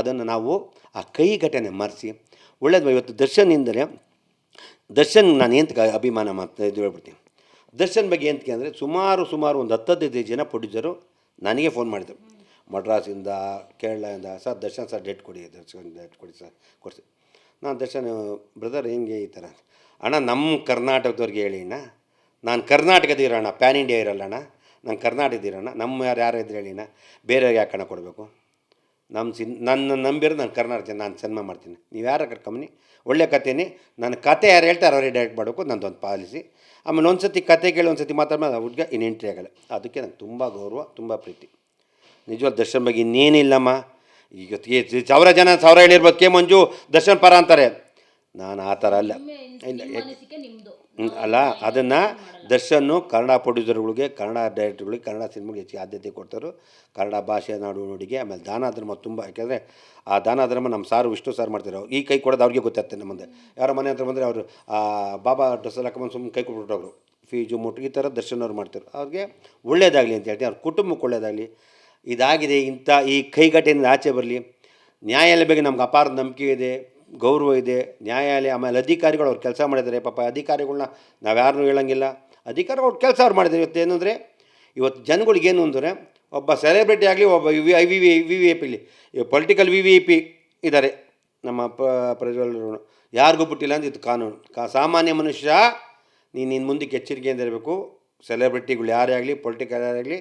ಅದನ್ನು ನಾವು ಆ ಕೈ ಘಟನೆ ಮರೆಸಿ, ಒಳ್ಳೇದು ಇವತ್ತು ದರ್ಶನ್ ಎಂದರೆ ದರ್ಶನ್ ನಾನು ಎಂತ ಅಭಿಮಾನ ಮಾಡ್ತಾ ಇದು ಹೇಳ್ಬಿಡ್ತೀನಿ. ದರ್ಶನ್ ಬಗ್ಗೆ ಎಂತಕ್ಕೆ ಅಂದರೆ ಸುಮಾರು ಸುಮಾರು ಒಂದು ಹತ್ತು ಹದಿನೈದು ಜನ ಪ್ರೊಡ್ಯೂಸರು ನನಗೆ ಫೋನ್ ಮಾಡಿದರು. ಮಡ್ರಾಸಿಂದ ಕೇರಳದಿಂದ, ಸರ್ ದರ್ಶನ್ ಸರ್ ಡೇಟ್ ಕೊಡಿ, ದರ್ಶನ್ ಡೇಟ್ ಕೊಡಿ ಸರ್, ಕೊಡಿಸಿ. ನಾನು ದರ್ಶನ್ ಬ್ರದರ್ ಹೆಂಗೆ ಈ ಥರ? ಅಣ್ಣ ನಮ್ಮ ಕರ್ನಾಟಕದವ್ರಿಗೆ ಹೇಳಿ ಅಣ್ಣ. ನಾನು ಕರ್ನಾಟಕದ ಇರೋಣ ಪ್ಯಾನ್ ಇಂಡಿಯಾ ಇರಲ್ಲ ಅಣ್ಣ. ನಾನು ಕರ್ನಾಟಕದ ಇರೋಣ. ನಮ್ಮ ಯಾರು ಯಾರು ಇದ್ರೆ ಹೇಳಿ ಅಣ್ಣ. ಬೇರೆಯವ್ರಿಗೆ ಯಾಕೆ ಹಣ ಕೊಡಬೇಕು? ನಮ್ಮ ಸಿನ್, ನನ್ನ ನಂಬಿರೋದು ನಾನು ಕರ್ನಾಟಕ ನಾನು ಸಿನಿಮಾ ಮಾಡ್ತೀನಿ. ನೀವು ಯಾರ ಕರ್ಕೊಂಬನಿ ಒಳ್ಳೆ ಕಥೆನೇ. ನನ್ನ ಕತೆ ಯಾರು ಹೇಳ್ತಾರೆ ಅವರೇ ಡೈರೆಕ್ಟ್ ಮಾಡಬೇಕು ಒಂದು ಪಾಲಿಸಿ. ಆಮೇಲೆ ಒಂದು ಸತಿ ಕತೆ ಕೇಳಿ ಒಂದು ಸತಿ ಮಾತಾಡ್ಮೇಲೆ ಹುಡುಗ ಇನ್ನು ಎಂಟ್ರಿ ಆಗಲ್ಲ. ಅದಕ್ಕೆ ನಂಗೆ ತುಂಬ ಗೌರವ, ತುಂಬ ಪ್ರೀತಿ. ನಿಜವಾದ ದರ್ಶನ್ ಬಗ್ಗೆ ಇನ್ನೇನಿಲ್ಲಮ್ಮ. ಈಗ ಸಾವಿರ ಜನ ಸಾವಿರ ಹೇಳಿರ್ಬೋದು. ಕೆ ಮಂಜು ದರ್ಶನ್ ಪರ ಅಂತಾರೆ. ನಾನು ಆ ಥರ ಅಲ್ಲ. ಇಲ್ಲ ಅಲ್ಲ ಅದನ್ನು ದರ್ಶನ್ನು ಕನ್ನಡ ಪ್ರೊಡ್ಯೂಸರ್ಗಳಿಗೆ ಕನ್ನಡ ಡೈರೆಕ್ಟರ್ಗಳಿಗೆ ಕನ್ನಡ ಸಿನಿಮಾಗೆ ಹೆಚ್ಚಿಗೆ ಆದ್ಯತೆ ಕೊಡ್ತಾರೆ. ಕನ್ನಡ ಭಾಷೆ ನಾಡು ನೋಡಿಗೆ ಆಮೇಲೆ ದಾನ ಧರ್ಮ ತುಂಬ ಯಾಕೆಂದರೆ ಆ ದಾನ ಧರ್ಮ ನಮ್ಮ ಸಾರು ವಿಷ್ಣು ಸಾರು ಮಾಡ್ತಾರೆ ಈ ಕೈ ಕೊಡೋದು ಅವ್ರಿಗೆ ಗೊತ್ತಾಗ್ತದೆ ನಮ್ಮ ಮುಂದೆ ಯಾರ ಮನೆ ಹತ್ರ ಬಂದರೆ ಅವರು ಬಾಬಾ ಡ್ರೆಸ್ ಹಾಕೊಂಬಂದು ಸುಮ್ಮನೆ ಕೈ ಕೊಟ್ಬಿಟ್ಟವ್ರು ಫೀಜು ಮುಟ್ಟು ಈ ಥರ ದರ್ಶನ್ ಅವ್ರು ಮಾಡ್ತಾರೆ ಅವ್ರಿಗೆ ಒಳ್ಳೇದಾಗಲಿ ಅಂತ ಹೇಳ್ತೀನಿ. ಅವ್ರ ಕುಟುಂಬಕ್ಕೆ ಒಳ್ಳೇದಾಗಲಿ. ಇದಾಗಿದೆ ಇಂಥ ಈ ಕೈಗಟ್ಟೆಯಿಂದ ಆಚೆ ಬರಲಿ. ನ್ಯಾಯಾಲಯ ಬಗ್ಗೆ ನಮ್ಗೆ ಅಪಾರ ನಂಬಿಕೆ ಇದೆ. ಗೌರವ ಇದೆ, ನ್ಯಾಯಾಲಯ, ಆಮೇಲೆ ಅಧಿಕಾರಿಗಳು ಅವ್ರು ಕೆಲಸ ಮಾಡಿದ್ದಾರೆ. ಪಾಪ ಅಧಿಕಾರಿಗಳನ್ನ ನಾವು ಯಾರನ್ನೂ ಹೇಳಂಗಿಲ್ಲ. ಅಧಿಕಾರಿಗಳು ಅವ್ರು ಕೆಲಸ ಅವ್ರು ಮಾಡಿದ್ದಾರೆ. ಇವತ್ತು ಏನಂದರೆ, ಇವತ್ತು ಜನಗಳಿಗೇನು ಅಂದರೆ, ಒಬ್ಬ ಸೆಲೆಬ್ರಿಟಿ ಆಗಲಿ, ಒಬ್ಬ V I, V V V V I ಪಿಲಿ political V V I P ಇದ್ದಾರೆ. ನಮ್ಮ ಪ ಪ್ರಜ್ವಲರು ಯಾರಿಗೂ ಬಿಟ್ಟಿಲ್ಲ ಅಂತ ಇದು ಕಾನೂನು. ಕಾ, ಸಾಮಾನ್ಯ ಮನುಷ್ಯ, ನೀನು ನಿನ್ನ ಮುಂದಕ್ಕೆ ಎಚ್ಚರಿಕೆಯಿಂದ ಇರಬೇಕು. ಸೆಲೆಬ್ರಿಟಿಗಳು ಯಾರೇ ಆಗಲಿ ಪೊಲಿಟಿಕಲ್ ಯಾರೇ ಆಗಲಿ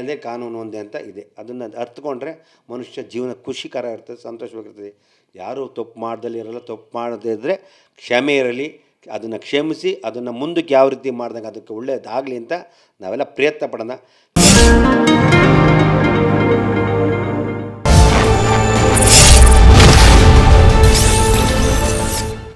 ಅಂದರೆ ಕಾನೂನು ಒಂದೇ ಅಂತ ಇದೆ. ಅದನ್ನು ಅರ್ಥಕೊಂಡ್ರೆ ಮನುಷ್ಯ ಜೀವನ ಖುಷಿಕರ ಇರ್ತದೆ, ಸಂತೋಷವಾಗಿರ್ತದೆ. ಯಾರೂ ತಪ್ಪು ಮಾಡ್ದಲ್ಲಿ ಇರಲ್ಲ, ತಪ್ಪು ಮಾಡದೇ ಇದ್ದರೆ ಕ್ಷಮೆ ಇರಲಿ, ಅದನ್ನು ಕ್ಷಮಿಸಿ, ಅದನ್ನು ಮುಂದಕ್ಕೆ ಯಾವ ರೀತಿ ಮಾಡ್ದಂಗೆ ಅದಕ್ಕೆ ಒಳ್ಳೆಯದಾಗಲಿ ಅಂತ ನಾವೆಲ್ಲ ಪ್ರಯತ್ನ ಪಡೋಣ.